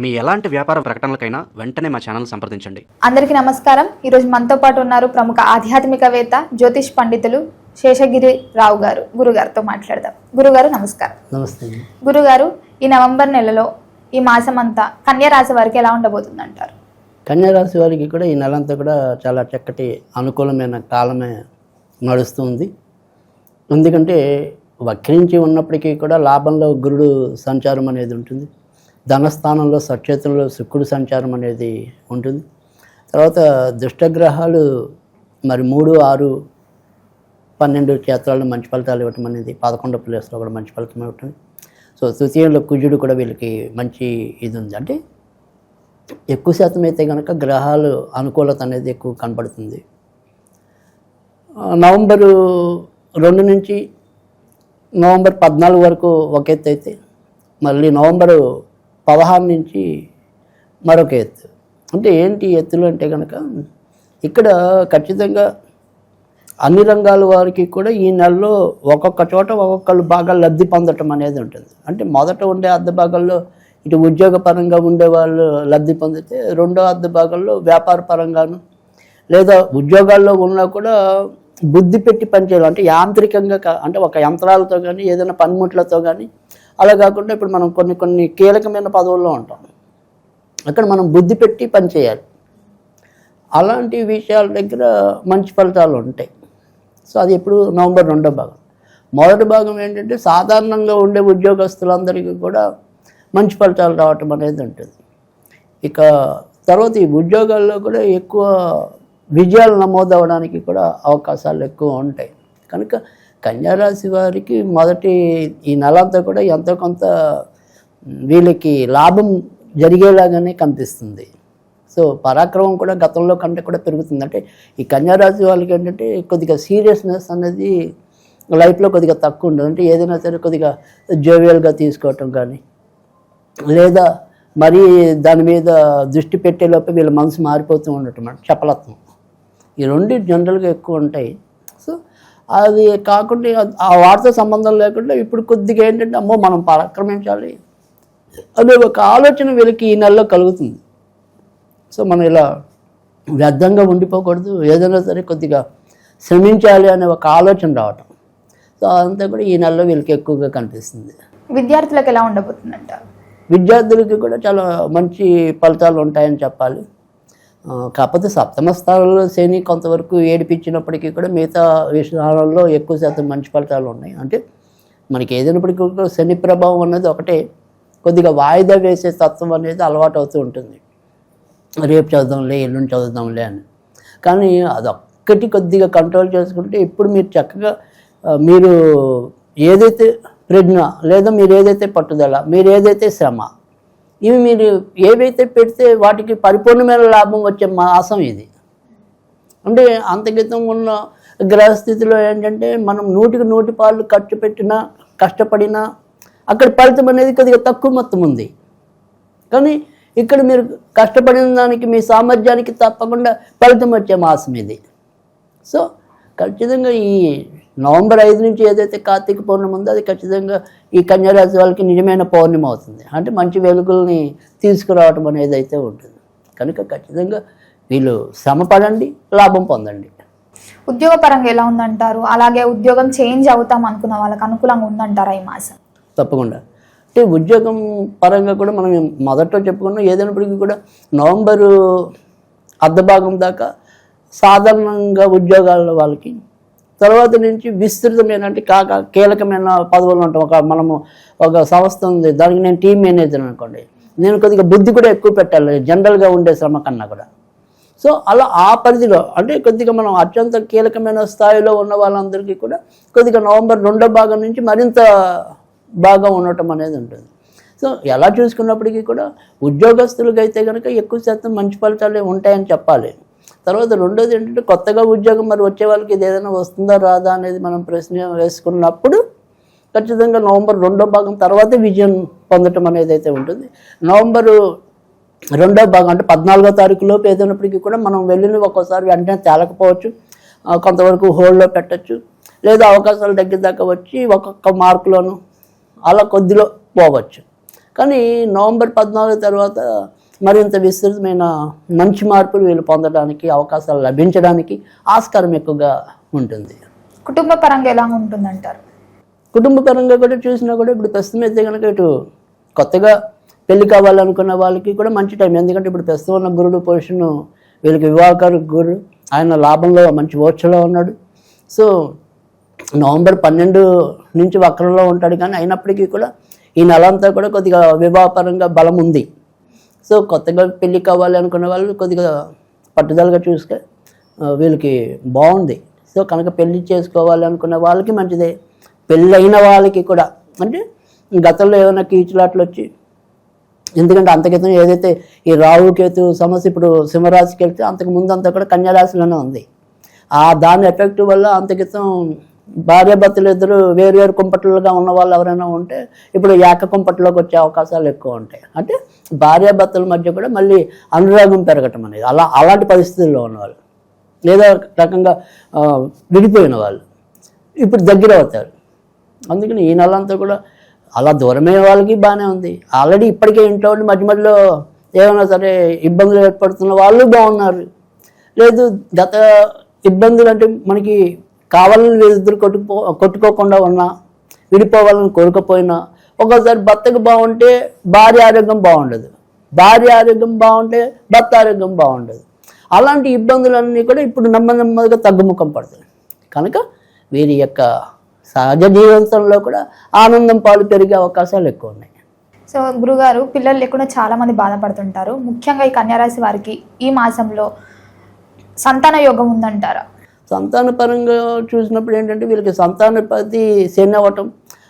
మీ ఎలాంటి వ్యాపార ప్రకటనలకైనా వెంటనే మా ఛానల్ సంప్రదించండి. అందరికీ నమస్కారం. ఈరోజు మనతో పాటు ఉన్నారు ప్రముఖ ఆధ్యాత్మికవేత్త జ్యోతిష్ పండితులు శేషగిరి రావు గారు. గురుగారితో మాట్లాడదాం. గురుగారు నమస్కారం. నమస్తే. గురుగారు ఈ నవంబర్ నెలలో ఈ మాసం అంతా కన్యా రాశి వారికి ఎలా ఉండబోతుంది అంటారు కన్యా రాశి వారికి కూడా ఈ నెలంతా కూడా చాలా చక్కటి అనుకూలమైన కాలమే నడుస్తుంది ఎందుకంటే వక్రించి ఉన్నప్పటికీ కూడా లాభంలో గురుడు సంచారం అనేది ఉంటుంది. ధనస్థానంలో సక్షేత్రంలో శుక్రుడు సంచారం అనేది ఉంటుంది. తర్వాత దుష్టగ్రహాలు మరి మూడు ఆరు పన్నెండు క్షేత్రాల్లో మంచి ఫలితాలు ఇవ్వటం అనేది పదకొండో ప్లేస్లో కూడా మంచి ఫలితం ఇవ్వటం. సో తృతీయంలో కుజుడు కూడా వీళ్ళకి మంచి ఇది ఉంది. అంటే ఎక్కువ శాతం అయితే కనుక గ్రహాలు అనుకూలత అనేది ఎక్కువ కనపడుతుంది నవంబరు రెండు నుంచి నవంబర్ పద్నాలుగు వరకు ఒక ఎత్తు అయితే మళ్ళీ నవంబరు పదహారు నుంచి మరొక ఎత్తు. అంటే ఏంటి ఎత్తులు అంటే కనుక ఇక్కడ ఖచ్చితంగా అన్ని రంగాల వారికి కూడా ఈ నెలలో ఒక్కొక్క చోట ఒక్కొక్కళ్ళు బాగా లబ్ధి పొందటం అనేది ఉంటుంది. అంటే మొదట ఉండే అర్ధ భాగాల్లో ఇటు ఉద్యోగపరంగా ఉండే వాళ్ళు లబ్ధి పొందితే రెండో అర్ధ భాగంలో వ్యాపార పరంగాను లేదా ఉద్యోగాల్లో ఉన్నా కూడా బుద్ధి పెట్టి పనిచేయాలి. అంటే యాంత్రికంగా అంటే ఒక యంత్రాలతో కానీ ఏదైనా పనిముట్లతో కానీ అలా కాకుండా ఇప్పుడు మనం కొన్ని కొన్ని కీలకమైన పదవుల్లో ఉంటాం. అక్కడ మనం బుద్ధి పెట్టి పనిచేయాలి అలాంటి విషయాల దగ్గర మంచి ఫలితాలు ఉంటాయి. సో అది ఎప్పుడు నవంబర్ రెండో భాగం. మొదటి భాగం ఏంటంటే సాధారణంగా ఉండే ఉద్యోగస్తులందరికీ కూడా మంచి ఫలితాలు రావటం అనేది ఉంటుంది. ఇక తర్వాత ఈ ఉద్యోగాల్లో కూడా ఎక్కువ విజయాలు నమోదవడానికి కూడా అవకాశాలు ఎక్కువ ఉంటాయి. కనుక కన్యారాశి వారికి మొదటి ఈ నెలంతా కూడా ఎంతో కొంత వీళ్ళకి లాభం జరిగేలాగానే కనిపిస్తుంది. సో పరాక్రమం కూడా గతంలో కంటే కూడా పెరుగుతుంది. అంటే ఈ కన్యారాశి వాళ్ళకి ఏంటంటే కొద్దిగా సీరియస్నెస్ అనేది లైఫ్లో కొద్దిగా తక్కువ ఉండదు. అంటే ఏదైనా సరే కొద్దిగా జోవియల్గా తీసుకోవటం కానీ లేదా మరీ దాని మీద దృష్టి పెట్టేలోపే వీళ్ళ మనసు మారిపోతూ ఉండటం అంటే ఈ రెండు జనరల్గా ఎక్కువ ఉంటాయి. అది కాకుండా ఆ వాటితో సంబంధం లేకుండా ఇప్పుడు కొద్దిగా ఏంటంటే అమ్మో మనం పరాక్రమించాలి అనే ఒక ఆలోచన వీళ్ళకి ఈ నెలలో కలుగుతుంది. సో మనం ఇలా వ్యర్థంగా ఉండిపోకూడదు. ఏదైనా సరే కొద్దిగా శ్రమించాలి అనే ఒక ఆలోచన రావటం. సో అదంతా కూడా ఈ నెలలో వీళ్ళకి ఎక్కువగా కనిపిస్తుంది. విద్యార్థులకు ఎలా ఉండబోతుంది అంటారు విద్యార్థులకి కూడా చాలా మంచి ఫలితాలు ఉంటాయని చెప్పాలి. కాకపోతే సప్తమ స్థానంలో శని కొంతవరకు ఏడిపించినప్పటికీ కూడా మిగతా విషయాలలో ఎక్కువ శాతం మంచి ఫలితాలు ఉన్నాయి. అంటే మనకి ఏదైనప్పటికీ కూడా శని ప్రభావం అనేది ఒకటే. కొద్దిగా వాయిదా వేసే తత్వం అనేది అలవాటు అవుతూ ఉంటుంది. రేపు చదువుదాంలే ఎల్లుండి చదువుదాంలే అని. కానీ అదొక్కటి కొద్దిగా కంట్రోల్ చేసుకుంటే ఇప్పుడు మీరు చక్కగా మీరు ఏదైతే ప్రజ్ఞ లేదా మీరు ఏదైతే పట్టుదల మీరు ఏదైతే శ్రమ ఇవి మీరు ఏవైతే పెడితే వాటికి పరిపూర్ణమైన లాభం వచ్చే మాసం ఇది. అంటే అంతకితం ఉన్న గ్రహస్థితిలో ఏంటంటే మనం నూటికి నూటి పాలు ఖర్చు పెట్టినా కష్టపడినా అక్కడ ఫలితం అనేది కొద్దిగా తక్కువ మొత్తం ఉంది. కానీ ఇక్కడ మీరు కష్టపడిన దానికి మీ సామర్థ్యానికి తప్పకుండా ఫలితం వచ్చే మాసం ఇది. సో ఖచ్చితంగా ఈ నవంబర్ ఐదు నుంచి ఏదైతే కార్తీక పౌర్ణమి ఉందో అది ఖచ్చితంగా ఈ కన్యారాశి వాళ్ళకి నిజమైన పౌర్ణమి అవుతుంది. అంటే మంచి వెలుగుల్ని తీసుకురావటం అనేది అయితే ఉంటుంది. కనుక ఖచ్చితంగా వీళ్ళు శ్రమ పడండి లాభం పొందండి. ఉద్యోగ పరంగా ఎలా ఉందంటారు? అలాగే ఉద్యోగం చేంజ్ అవుతాం అనుకున్న వాళ్ళకి అనుకూలంగా ఉందంటారా ఈ మాసం? తప్పకుండా. అంటే ఉద్యోగం పరంగా కూడా మనం మొదట్లో చెప్పుకున్నాం. ఏదైనప్పటికీ కూడా నవంబరు అర్ధభాగం దాకా సాధారణంగా ఉద్యోగాల వాళ్ళకి. తర్వాత నుంచి విస్తృతమైన అంటే కాక కీలకమైన పదవులు ఉంటాం ఒక మనము ఒక సంస్థ ఉంది. దానికి నేను టీం మేనేజర్ అనుకోండి. నేను కొద్దిగా బుద్ధి కూడా ఎక్కువ పెట్టాలి. జనరల్గా ఉండే శ్రమ కన్నా కూడా. సో అలా ఆ పరిధిలో అంటే కొద్దిగా మనం అత్యంత కీలకమైన స్థాయిలో ఉన్న వాళ్ళందరికీ కూడా కొద్దిగా నవంబర్ రెండో భాగం నుంచి మరింత బాగా ఉండటం అనేది ఉంటుంది. సో ఎలా చూసుకున్నప్పటికీ కూడా ఉద్యోగస్తులకైతే అయితే కనుక ఎక్కువ శాతం మంచి ఫలితాలే ఉంటాయని చెప్పాలి. తర్వాత రెండోది ఏంటంటే కొత్తగా ఉద్యోగం మరి వచ్చే వాళ్ళకి ఇది ఏదైనా వస్తుందా రాదా అనేది మనం ప్రశ్న వేసుకున్నప్పుడు ఖచ్చితంగా నవంబర్ రెండో భాగం తర్వాతే విజయం పొందటం అనేది అయితే ఉంటుంది. నవంబరు రెండో భాగం అంటే పద్నాలుగో తారీఖులోపు ఏదైనప్పటికీ కూడా మనం వెళ్ళిన ఒక్కోసారి వెంటనే తేలకపోవచ్చు. కొంతవరకు హోల్డ్లో పెట్టచ్చు. లేదా అవకాశాలు దగ్గర దాకా వచ్చి ఒక్కొక్క మార్కులోను అలా కొద్దిలో పోవచ్చు. కానీ నవంబర్ పద్నాలుగు తర్వాత మరింత విస్తృతమైన మంచి మార్పులు వీళ్ళు పొందడానికి అవకాశాలు లభించడానికి ఆస్కారం ఎక్కువగా ఉంటుంది. కుటుంబ పరంగా ఎలా ఉంటుందంటారు? కుటుంబ పరంగా కూడా చూసినా కూడా ఇప్పుడు ప్రస్తుతం అయితే కనుక ఇటు కొత్తగా పెళ్ళి కావాలనుకున్న వాళ్ళకి కూడా మంచి టైం. ఎందుకంటే ఇప్పుడు ప్రస్తుతం ఉన్న గురుడు పొజిషన్ వీళ్ళకి వివాహకారు గురుడు ఆయన లాభంలో మంచి ఓర్చలో ఉన్నాడు. సో నవంబర్ పన్నెండు నుంచి వక్రంలో ఉంటాడు. కానీ అయినప్పటికీ కూడా ఈ నెల అంతా కూడా కొద్దిగా వివాహపరంగా బలం ఉంది. సో కొత్తగా పెళ్ళి కావాలి అనుకున్న వాళ్ళు కొద్దిగా పట్టుదలగా చూసుక వీళ్ళకి బాగుంది. సో కనుక పెళ్ళి చేసుకోవాలి అనుకున్న వాళ్ళకి మంచిదే. పెళ్ళైన వాళ్ళకి కూడా. అంటే గతంలో ఏమైనా కీచులాట్లు వచ్చి ఎందుకంటే అంతకితం ఏదైతే ఈ రాహు కేతు సమస్య ఇప్పుడు సింహరాశికి వెళ్తే అంతకు ముందు అంతా కూడా కన్యారాశిలోనే ఉంది. ఆ దాని ఎఫెక్ట్ వల్ల అంతకితం భార్యాభర్తలు ఇద్దరు వేరు వేరు కుంపట్లుగా ఉన్న వాళ్ళు ఎవరైనా ఉంటే ఇప్పుడు ఏక కుంపట్లోకి వచ్చే అవకాశాలు ఎక్కువ ఉంటాయి. అంటే భార్యాభర్తల మధ్య కూడా మళ్ళీ అనురాగం పెరగటం అనేది అలా అలాంటి పరిస్థితుల్లో ఉన్నవాళ్ళు. లేదా ఒక రకంగా విడిపోయిన వాళ్ళు. ఇప్పుడు దగ్గర అవుతారు. అందుకని ఈ నెలంతా కూడా అలా దూరమైన వాళ్ళకి బాగానే ఉంది. ఆల్రెడీ ఇప్పటికే ఇంట్లో ఉండి మధ్య మధ్యలో ఏమైనా సరే ఇబ్బందులు ఏర్పడుతున్న వాళ్ళు బాగున్నారు. లేదు గత ఇబ్బందులు అంటే మనకి కావాలని వీళ్ళిద్దరు కొట్టుకో కొట్టుకోకుండా ఉన్నా విడిపోవాలని కోరుకపోయినా ఒక్కోసారి భర్తకు బాగుంటే భార్య ఆరోగ్యం బాగుండదు. భార్య ఆరోగ్యం బాగుంటే భర్త ఆరోగ్యం బాగుండదు. అలాంటి ఇబ్బందులన్నీ కూడా ఇప్పుడు నెమ్మది నెమ్మదిగా తగ్గుముఖం పడుతుంది. కనుక వీరి యొక్క సహజ జీవితంలో కూడా ఆనందం పాలు పెరిగే అవకాశాలు ఎక్కువ ఉన్నాయి. సో గురుగారు పిల్లలు లేకుండా చాలా మంది బాధపడుతుంటారు. ముఖ్యంగా ఈ కన్యారాశి వారికి ఈ మాసంలో సంతాన యోగం ఉందంటారా? సంతానపరంగా చూసినప్పుడు ఏంటంటే వీళ్ళకి సంతానపతి శని అవ్వటం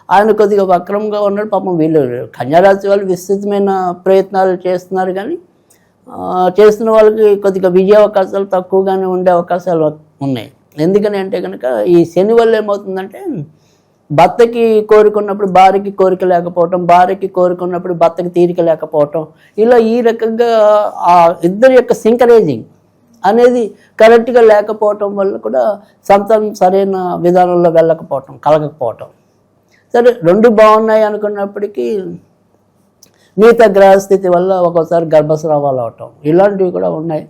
ఆయన కొద్దిగా వక్రంగా ఉన్నాడు పాపం వీళ్ళు కన్యారాశి వాళ్ళు విస్తృతమైన ప్రయత్నాలు చేస్తున్నారు కానీ చేస్తున్న వాళ్ళకి కొద్దిగా విజయ అవకాశాలు తక్కువగానే ఉండే అవకాశాలు ఉన్నాయి. ఎందుకని అంటే కనుక ఈ శని వల్ల ఏమవుతుందంటే భర్తకి కోరుకున్నప్పుడు భార్యకి కోరిక లేకపోవటం భార్యకి కోరుకున్నప్పుడు భర్తకి తీరిక లేకపోవటం ఇలా ఈ రకంగా ఆ ఇద్దరి యొక్క సింకరేజింగ్ అనేది కరెక్ట్గా లేకపోవటం వల్ల కూడా సంతానం సరైన విధానంలో వెళ్ళకపోవటం కలగకపోవటం. సరే రెండు బాగున్నాయి అనుకున్నప్పటికీ మిగతా గ్రహస్థితి వల్ల ఒక్కోసారి గర్భస్రావాలు అవటం ఇలాంటివి కూడా ఉన్నాయి.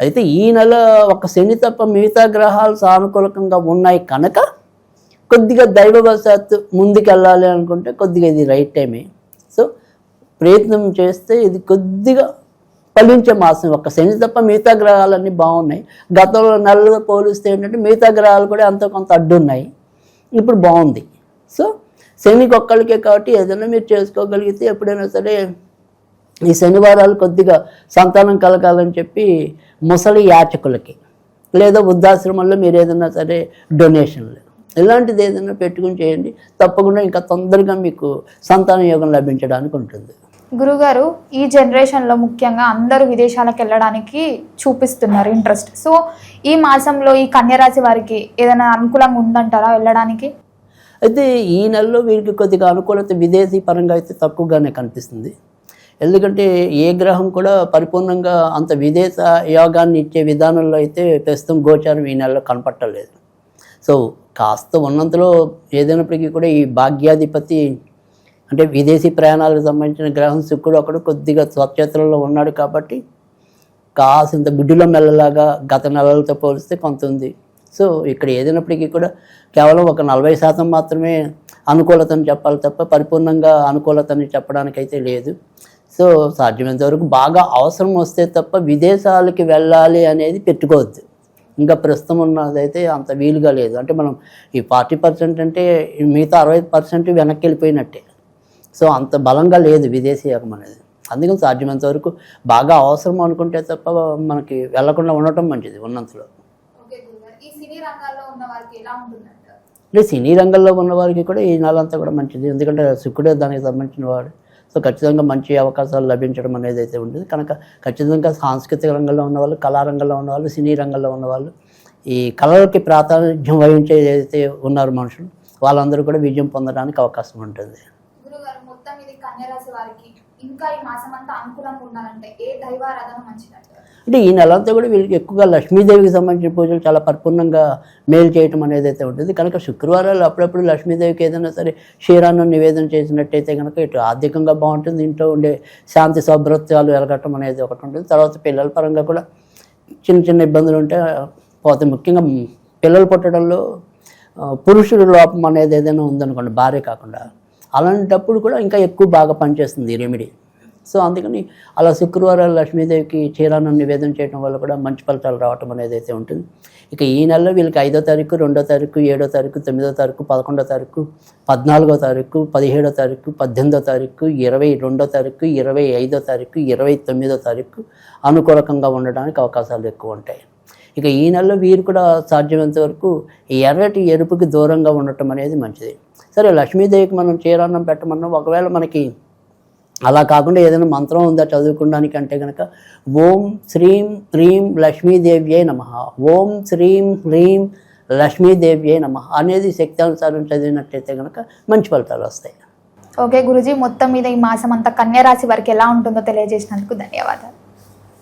అయితే ఈ నెల ఒక శని తప్ప మిగతా గ్రహాలు సానుకూలకంగా ఉన్నాయి కనుక కొద్దిగా దైవవశాత్తు ముందుకెళ్ళాలి అనుకుంటే కొద్దిగా ఇది రైట్ టైమే. సో ప్రయత్నం చేస్తే ఇది కొద్దిగా ఫలించే మాసం ఒక శని తప్ప మిగతా గ్రహాలన్నీ బాగున్నాయి. గతంలో నెలలో పోలిస్తే ఏంటంటే మిగతా గ్రహాలు కూడా అంత కొంత అడ్డున్నాయి. ఇప్పుడు బాగుంది. సో శనికి ఒక్కళ్ళకే కాబట్టి ఏదైనా మీరు చేసుకోగలిగితే ఎప్పుడైనా సరే ఈ శనివారాలు కొద్దిగా సంతానం కలగాలని చెప్పి ముసలి యాచకులకి లేదా వృద్ధాశ్రమంలో మీరు ఏదైనా సరే డొనేషన్లు ఇలాంటిది ఏదైనా పెట్టుకుని చేయండి. తప్పకుండా ఇంకా తొందరగా మీకు సంతాన యోగం లభించడానికి ఉంటుంది. గురుగారు ఈ జనరేషన్లో ముఖ్యంగా అందరూ విదేశాలకు వెళ్ళడానికి చూపిస్తున్నారు ఇంట్రెస్ట్ సో ఈ మాసంలో ఈ కన్యరాశి వారికి ఏదైనా అనుకూలంగా ఉందంటారా వెళ్ళడానికి? అయితే ఈ నెలలో వీరికి కొద్దిగా అనుకూలత విదేశీ పరంగా అయితే తక్కువగానే కనిపిస్తుంది. ఎందుకంటే ఏ గ్రహం కూడా పరిపూర్ణంగా అంత విదేశ యోగాన్ని ఇచ్చే విధానంలో అయితే ప్రస్తుతం గోచారం ఈ నెలలో కనపట్టలేదు. సో కాస్త ఉన్నంతలో ఏదైనప్పటికీ కూడా ఈ భాగ్యాధిపతి అంటే విదేశీ ప్రయాణాలకు సంబంధించిన గ్రహం శుక్రుడు ఒకడు కొద్దిగా స్వచ్ఛతలో ఉన్నాడు కాబట్టి కాసింత గుడ్డుల మెల్లలాగా గత నెలలతో పోలిస్తే కొంత ఉంది. సో ఇక్కడ ఏదైనప్పటికీ కూడా కేవలం ఒక నలభై శాతం మాత్రమే అనుకూలతని చెప్పాలి తప్ప పరిపూర్ణంగా అనుకూలతని చెప్పడానికైతే లేదు. సో సాధ్యమైనంత వరకు బాగా అవసరం వస్తే తప్ప విదేశాలకి వెళ్ళాలి అనేది పెట్టుకోవద్దు. ఇంకా ప్రస్తుతం ఉన్నదైతే అంత వీలుగా లేదు. అంటే మనం ఈ ఫార్టీ పర్సెంట్ అంటే మిగతా అరవై పర్సెంట్ వెనక్కి వెళ్ళిపోయినట్టే. సో అంత బలంగా లేదు విదేశీ యోగం అనేది. అందుకని సాధ్యమైనంత వరకు బాగా అవసరం అనుకుంటే తప్ప మనకి వెళ్ళకుండా ఉండటం మంచిది ఉన్నంతలో. అంటే సినీ రంగంలో ఉన్న వారికి కూడా ఈ నెల అంతా కూడా మంచిది. ఎందుకంటే శుక్రుడే దానికి సంబంధించిన వాడు. సో ఖచ్చితంగా మంచి అవకాశాలు లభించడం అనేది అయితే ఉంటుంది. కనుక ఖచ్చితంగా సాంస్కృతిక రంగంలో ఉన్నవాళ్ళు కళారంగంలో ఉన్నవాళ్ళు సినీ రంగంలో ఉన్నవాళ్ళు ఈ కళలకి ప్రాధాన్యం వహించే ఏదైతే ఉన్నారు మనుషులు వాళ్ళందరూ కూడా విజయం పొందడానికి అవకాశం ఉంటుంది. కన్యరాశి వారికి ఇంకా ఈ మాసం అంతా అనుకూలంగా ఉండాలంటే ఏ దైవారాధన మంచిదంటారు? అంటే ఈ నెలంతా కూడా వీళ్ళకి ఎక్కువగా లక్ష్మీదేవికి సంబంధించిన పూజలు చాలా పరిపూర్ణంగా మేలు చేయటం అనేది అయితే ఉంటుంది. కనుక శుక్రవారాలు అప్పుడప్పుడు లక్ష్మీదేవికి ఏదైనా సరే క్షీరాన్ని నివేదన చేసినట్టయితే కనుక ఇటు ఆర్థికంగా బాగుంటుంది. ఇంట్లో ఉండే శాంతి సౌభృత్యాలు వెలగటం అనేది ఒకటి ఉంటుంది. తర్వాత పిల్లల పరంగా కూడా చిన్న చిన్న ఇబ్బందులు ఉంటే పోతే ముఖ్యంగా పిల్లలు పుట్టడంలో పురుషుడు లోపం అనేది ఏదైనా ఉందనుకోండి భార్య కాకుండా. అలాంటప్పుడు కూడా ఇంకా ఎక్కువ బాగా పనిచేస్తుంది ఈ రెమెడీ సో అందుకని అలా శుక్రవారం లక్ష్మీదేవికి క్షీరాన్నం నివేదన చేయడం వల్ల కూడా మంచి ఫలితాలు రావటం అనేది అయితే ఉంటుంది. ఇక ఈ నెలలో వీళ్ళకి ఐదో తారీఖు రెండో తారీఖు ఏడో తారీఖు తొమ్మిదో తారీఖు పదకొండో తారీఖు పద్నాలుగో తారీఖు పదిహేడో తారీఖు పద్దెనిమిదో తారీఖు ఇరవై రెండో తారీఖు ఇరవై ఐదో తారీఖు ఇరవై తొమ్మిదో తారీఖు అనుకూలకంగా ఉండడానికి అవకాశాలు ఎక్కువ ఉంటాయి. ఇక ఈ నెలలో వీరు కూడా సాధ్యమైనంత వరకు ఎర్రటి ఎరుపుకి దూరంగా ఉండటం అనేది మంచిది. సరే లక్ష్మీదేవికి మనం చీరాన్నం పెట్టమన్నా ఒకవేళ మనకి అలా కాకుండా ఏదైనా మంత్రం ఉందా చదువుకోవడానికి అంటే కనుక ఓం శ్రీం హ్రీం లక్ష్మీదేవ్యే నమ ఓం శ్రీం హ్రీం లక్ష్మీదేవ్యే నమ అనేది శక్తానుసారం చదివినట్టయితే కనుక మంచి ఫలితాలు వస్తాయి. ఓకే గురుజీ మొత్తం మీద ఈ మాసం అంతా కన్యరాశి వారికి ఎలా ఉంటుందో తెలియజేసినందుకు ధన్యవాదాలు.